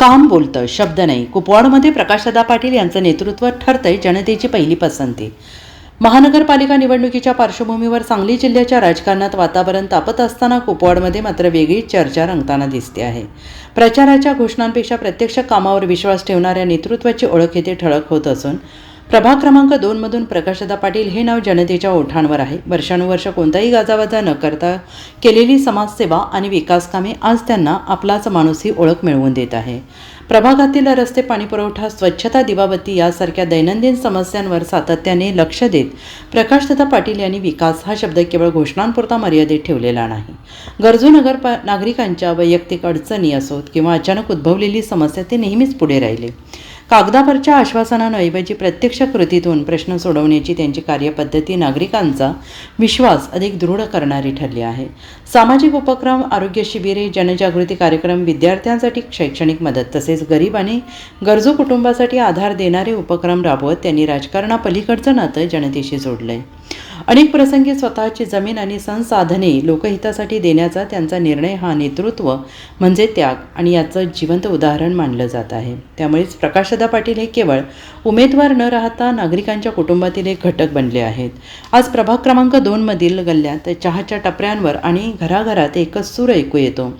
काम बोलतं शब्द नाही. कुपवाडमध्ये प्रकाशदा पाटील यांचं नेतृत्व ठरतंय जनतेची पहिली पसंती. महानगरपालिका निवडणुकीच्या पार्श्वभूमीवर सांगली जिल्ह्याच्या राजकारणात वातावरण तापत असताना कुपवाडमध्ये मात्र वेगळीच चर्चा रंगताना दिसते आहे. प्रचाराच्या घोषणांपेक्षा प्रत्यक्ष कामावर विश्वास ठेवणाऱ्या नेतृत्वाची ओळख येथे ठळक होत असून प्रभाग क्रमांक दोनमधून प्रकाशदा पाटील हे नाव जनतेच्या ओठांवर आहे. वर्षानुवर्ष कोणताही गाजावाजा न करता केलेली समाजसेवा आणि विकासकामे आज त्यांना आपलाच माणूस ही ओळख मिळवून देत आहे. प्रभागातील रस्ते पाणीपुरवठा स्वच्छता दिवाबत्ती यासारख्या दैनंदिन समस्यांवर सातत्याने लक्ष देत प्रकाशदादा पाटील यांनी विकास हा शब्द केवळ घोषणांपुरता मर्यादित ठेवलेला नाही. गरजू नगर नागरिकांच्या वैयक्तिक अडचणी असोत किंवा अचानक उद्भवलेली समस्या ते नेहमीच पुढे राहिले. कागदावरच्या आश्वासनांऐवजी प्रत्यक्ष कृतीतून प्रश्न सोडवण्याची त्यांची कार्यपद्धती नागरिकांचा विश्वास अधिक दृढ करणारी ठरली आहे. सामाजिक उपक्रम आरोग्य शिबिरे जनजागृती कार्यक्रम विद्यार्थ्यांसाठी शैक्षणिक मदत तसेच गरीब आणि गरजू कुटुंबासाठी आधार देणारे उपक्रम राबवत त्यांनी राजकारणापलीकडचं नातं जनतेशी जोडलं आहे अनेक प्रसंगी स्वतःची जमीन आणि संसाधने लोकहितासाठी देण्याचा त्यांचा निर्णय हा नेतृत्व म्हणजे त्याग आणि याचं जिवंत उदाहरण मानलं जात आहे. त्यामुळेच प्रकाशदा पाटील हे केवळ उमेदवार न राहता नागरिकांच्या कुटुंबातील एक घटक बनले आहेत. आज प्रभाग क्रमांक दोनमधील गल्ल्यात चहाच्या टपऱ्यांवर आणि घराघरात एकच सूर ऐकू येतो.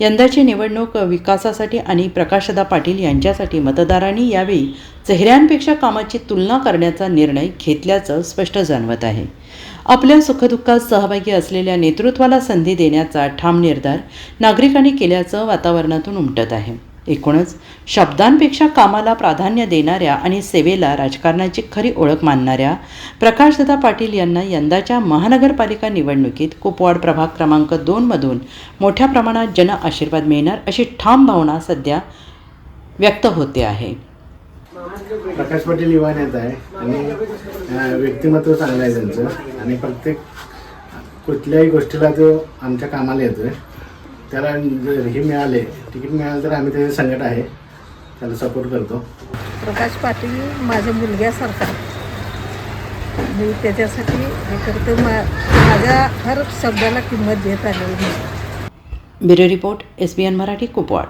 यंदाची निवडणूक विकासासाठी आणि प्रकाशदा पाटील यांच्यासाठी मतदारांनी यावेळी चेहऱ्यांपेक्षा कामाची तुलना करण्याचा निर्णय घेतल्याचं स्पष्ट जाणवत आहे. आपल्या सुखदुःखात सहभागी असलेल्या नेतृत्वाला संधी देण्याचा ठाम निर्धार नागरिकांनी केल्याचं वातावरणातून उमटत आहे. एकूणच शब्दांपेक्षा कामाला प्राधान्य देणाऱ्या आणि सेवेला राजकारणाची खरी ओळख मानणाऱ्या प्रकाशदादा पाटील यांना यंदाच्या महानगरपालिका निवडणुकीत कुपवाड प्रभाग क्रमांक दोनमधून मोठ्या प्रमाणात जन आशीर्वाद मिळणार अशी ठाम भावना सध्या व्यक्त होते आहे. प्रकाश पाटील युवा नेता आहे. आणि व्यक्तिमत्व चांगलं आहे त्यांचं. आणि प्रत्येक कुठल्याही गोष्टीला तो आमच्या कामाला येतोय. त्याला जर हे मिळाले तिकीट मिळालं तर आम्ही त्याचे संकट आहे. त्याला सपोर्ट करतो. प्रकाश पाटील माझ्या मुलग्यासारखा मी त्याच्यासाठी हे करते. मा माझ्या हर शब्दाला किंमत देत आलेली आहे bureau report S B N Marathi Kupwad.